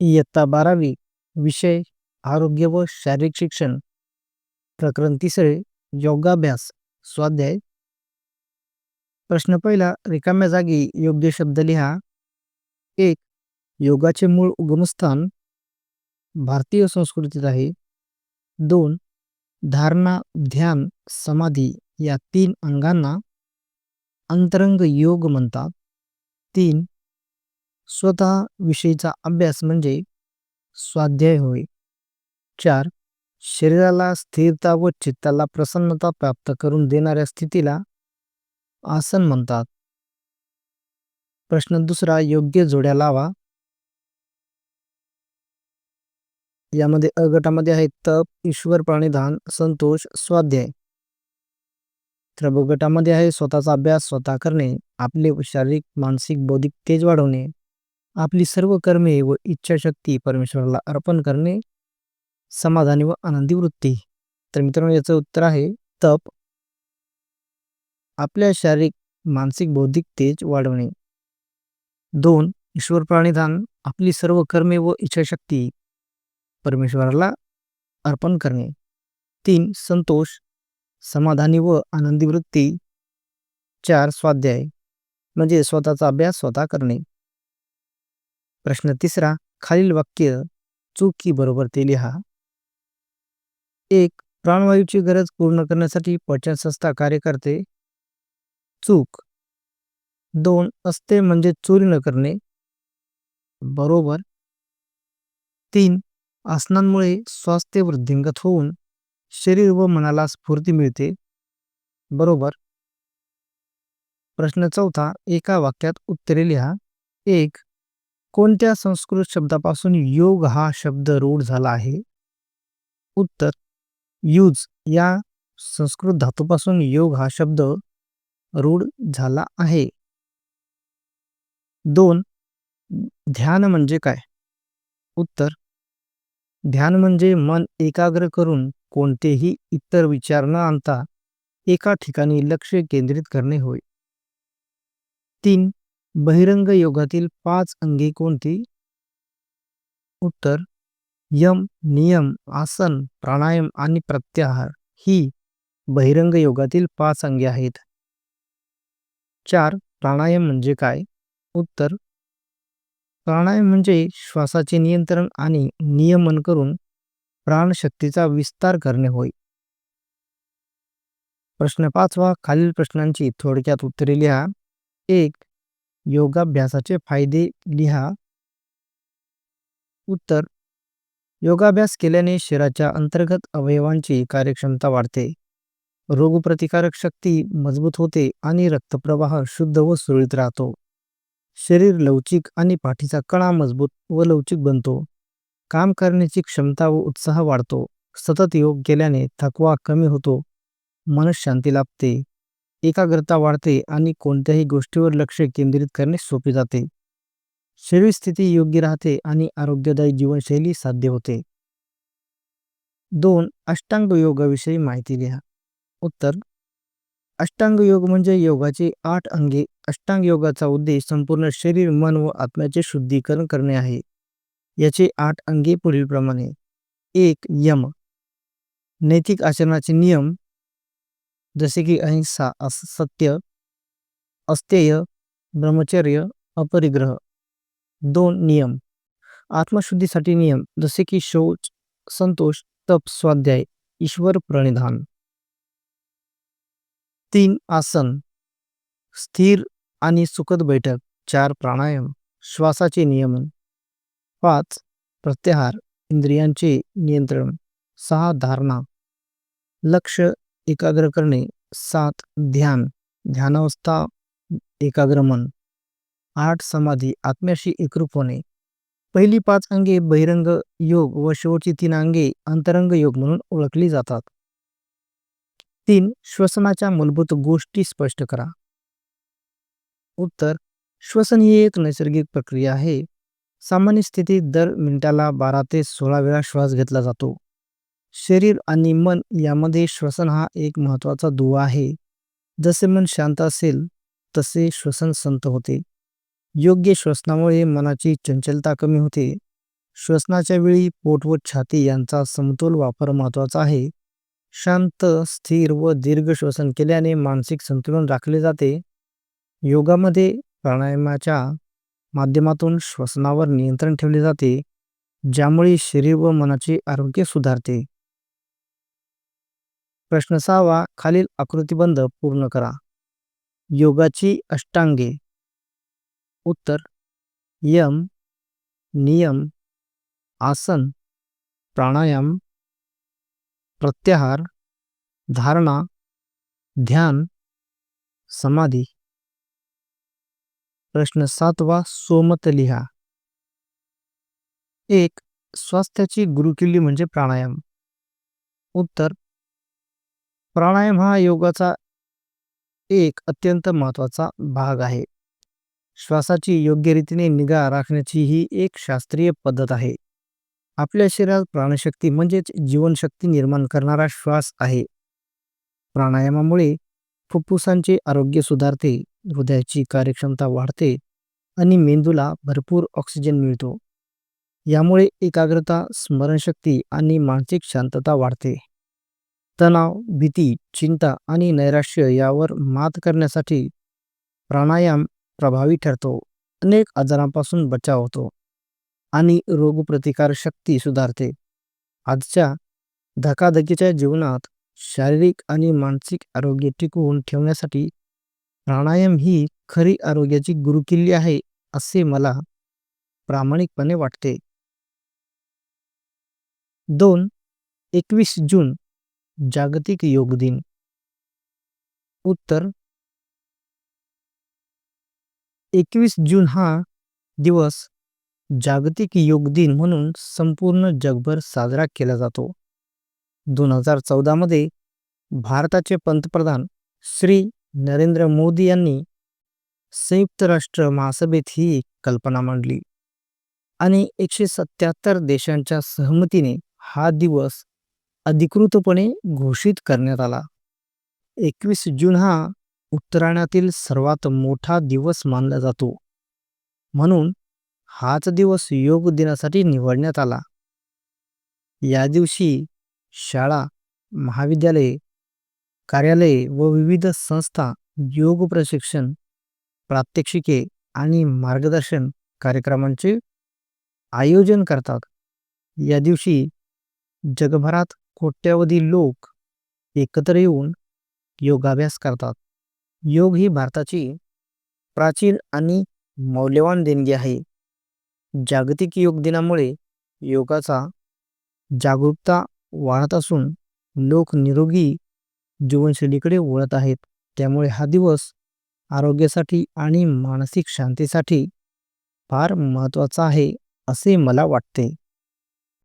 इयत्ता बारावी विषय आरोग्य व शारीरिक शिक्षण. प्रकरण तिसरे योगाभ्यास स्वाध्याय. प्रश्न पहिला रिकाम्या जागी योग्य शब्द लिहा. एक योगाचे मूळ उगमस्थान भारतीय संस्कृतीत आहे. दोन धारणा ध्यान समाधी या तीन अंगांना अंतरंग योग म्हणतात. तीन स्वतः विषयीचा अभ्यास म्हणजे स्वाध्याय होय. चार शरीराला स्थिरता व चित्ताला प्रसन्नता प्राप्त करून देणाऱ्या स्थितीला आसन म्हणतात. प्रश्न दुसरा योग्य जोड्या लावा. यामध्ये अ गटामध्ये आहे तप ईश्वर प्राणिधान संतोष स्वाध्याय. तर ब गटामध्ये आहे स्वतःचा अभ्यास स्वतः करणे आपले शारीरिक मानसिक बौद्धिक तेज वाढवणे. आपली सर्व कर्मे व इच्छाशक्ती परमेश्वराला अर्पण करणे समाधानी व आनंदी वृत्ती. तर मित्रांनो याचं उत्तर आहे तप. आपल्या शारीरिक मानसिक बौद्धिक तेज वाढवणे. दोन ईश्वर प्राणिधान आपली सर्व कर्मे व इच्छाशक्ती परमेश्वराला अर्पण करणे. तीन संतोष समाधानी व आनंदी वृत्ती. चार स्वाध्याय म्हणजे स्वतःचा अभ्यास स्वतः करणे. प्रश्न तिसरा खालील वाक्य चूक की बरोबर ते लिहा. एक प्राणवायूची गरज पूर्ण करण्यासाठी पचन संस्था कार्य करते. चूक. दोन असते म्हणजे चोरी न करणे. बरोबर. तीन आसनांमुळे स्वास्थ्य वृद्धिंगत होऊन शरीर व मनाला स्फूर्ती मिळते. बरोबर. प्रश्न चौथा एका वाक्यात उत्तरे लिहा. एक कोणत्या संस्कृत शब्दापासून योग हा शब्द रूढ झाला आहे? उत्तर यूज या संस्कृत धातूपासून योग हा शब्द रूढ झाला आहे. दोन ध्यान म्हणजे काय? उत्तर ध्यान म्हणजे मन एकाग्र करून कोणतेही इतर विचार न आणता एका ठिकाणी लक्ष केंद्रित करणे होय. तीन बहिरंग योगातील पाच अंगे कोणती? उत्तर यम नियम आसन प्राणायाम आणि प्रत्याहार ही बहिरंग योगातील पाच अंगे आहेत. चार प्राणायाम म्हणजे काय? उत्तर प्राणायाम म्हणजे श्वासाचे नियंत्रण आणि नियमन करून प्राणशक्तीचा विस्तार करणे होय. प्रश्न पाचवा खालील प्रश्नांची थोडक्यात उत्तरे लिहा. एक योगाभ्यासाचे फायदे लिहा. उत्तर योगाभ्यास केल्याने शरीराच्या अंतर्गत अवयवांची कार्यक्षमता वाढते. रोगप्रतिकारक शक्ती मजबूत होते आणि रक्तप्रवाह शुद्ध व सुरळीत राहतो. शरीर लवचिक आणि पाठीचा कणा मजबूत व लवचिक बनतो. काम करण्याची क्षमता व उत्साह वाढतो. सतत योग केल्याने थकवा कमी होतो. मनशांती लाभते. एकाग्रता वाढते आणि कोणत्याही गोष्टीवर लक्ष केंद्रित करणे सोपे जाते. शरीर स्थिती योग्य राहते आणि आरोग्यदायी जीवनशैली साध्य होते. दोन अष्टांग योगाविषयी माहिती लिहा उत्तर अष्टांग योग म्हणजे योगाचे आठ अंगे. अष्टांग योगाचा उद्देश संपूर्ण शरीर मन व आत्म्याचे शुद्धीकरण करणे आहे. याचे आठ अंगे पुढीलप्रमाणे. एक यम. नैतिक आचरणाचे नियम. जसे की अहिंसा सत्य अस्तेय ब्रह्मचर्य अपरिग्रह. दोन नियम. आत्मशुद्धीसाठी नियम. जसे की शौच संतोष तप स्वाध्याय ईश्वर प्रणिधान. तीन आसन. स्थिर आणि सुखद बैठक. चार प्राणायाम. श्वासाचे नियमन पाच प्रत्याहार इंद्रियांचे नियंत्रण. सहा धारणा. लक्ष एकाग्र करणे. सात ध्यान. ध्यानावस्था एकाग्र मन. आठ समाधी. आत्म्याशी एकरूप होणे. पहिली पाच अंगे बहिरंग योग व शेवटची तीन अंगे अंतरंग योग म्हणून ओळखली जातात. तीन श्वसनाच्या मूलभूत गोष्टी स्पष्ट करा. उत्तर श्वसन ही एक नैसर्गिक प्रक्रिया आहे. सामान्य स्थितीत दर मिनिटाला बारा ते सोळा वेळा श्वास घेतला जातो. शरीर आणि मन यामध्ये श्वसन हा एक महत्त्वाचा दुवा आहे. जसे मन शांत असेल तसे श्वसन संत होते. योग्य श्वसनामुळे मनाची चंचलता कमी होते. श्वसनाच्या वेळी पोट व छाती यांचा समतोल वापर महत्त्वाचा आहे. शांत स्थिर व दीर्घ श्वसन केल्याने मानसिक संतुलन राखले जाते. योगामध्ये प्राणायामाच्या माध्यमातून श्वसनावर नियंत्रण ठेवले जाते ज्यामुळे शरीर व मनाचे आरोग्य सुधारते. प्रश्न सहावा खालील आकृतिबंध पूर्ण करा. योगाची अष्टांगे. उत्तर यम नियम आसन प्राणायाम प्रत्याहार धारणा ध्यान समाधी. प्रश्न सातवा सोमत लिहा. एक स्वास्थ्याची गुरुकिल्ली म्हणजे प्राणायाम. उत्तर प्राणायाम हा योगाचा एक अत्यंत महत्त्वाचा भाग आहे. श्वासाची योग्य रीतीने निगा राखण्याची ही एक शास्त्रीय पद्धत आहे. आपल्या शरीरात प्राणशक्ती म्हणजेच जीवनशक्ती निर्माण करणारा श्वास आहे. प्राणायामामुळे फुफ्फुसांचे आरोग्य सुधारते हृदयाची कार्यक्षमता वाढते आणि मेंदूला भरपूर ऑक्सिजन मिळतो. यामुळे एकाग्रता स्मरणशक्ती आणि मानसिक शांतता वाढते. तणाव भीती चिंता आणि नैराश्य यावर मात करण्यासाठी प्राणायाम प्रभावी ठरतो. अनेक आजारांपासून बचाव होतो आणि रोगप्रतिकार शक्ती सुधारते. आजच्या धकाधकीच्या जीवनात शारीरिक आणि मानसिक आरोग्य टिकवून ठेवण्यासाठी प्राणायाम ही खरी आरोग्याची गुरुकिल्ली आहे असे मला प्रामाणिकपणे वाटते. दोन एकवीस जून जागतिक योग दिन. उत्तर. एकवीस जून हा दिवस जागतिक योग दिन म्हणून संपूर्ण जगभर साजरा केला जातो. दोन हजार चौदामध्ये भारताचे पंतप्रधान श्री नरेंद्र मोदी यांनी संयुक्त राष्ट्र महासभेत ही कल्पना मांडली आणि एकशे सत्याहत्तर देशांच्या सहमतीने हा दिवस अधिकृतपणे घोषित करण्यात आला. एकवीस जून हा उत्तरायणातील सर्वात मोठा दिवस मानला जातो. म्हणून हाच दिवस योग दिनासाठी निवडण्यात आला. या दिवशी शाळा महाविद्यालये कार्यालये व विविध संस्था योग प्रशिक्षण प्रात्यक्षिके आणि मार्गदर्शन कार्यक्रमांचे आयोजन करतात. या दिवशी जगभरात कोट्यावधी लोक एकत्र येऊन योगाभ्यास करतात. योग ही भारताची प्राचीन आणि मौल्यवान देणगी आहे. जागतिक योग दिनामुळे योगाचा जागरूकता वाढत असून लोक निरोगी जीवनशैलीकडे वळत आहेत. त्यामुळे हा दिवस आरोग्यासाठी आणि मानसिक शांतीसाठी फार महत्त्वाचा आहे असे मला वाटते.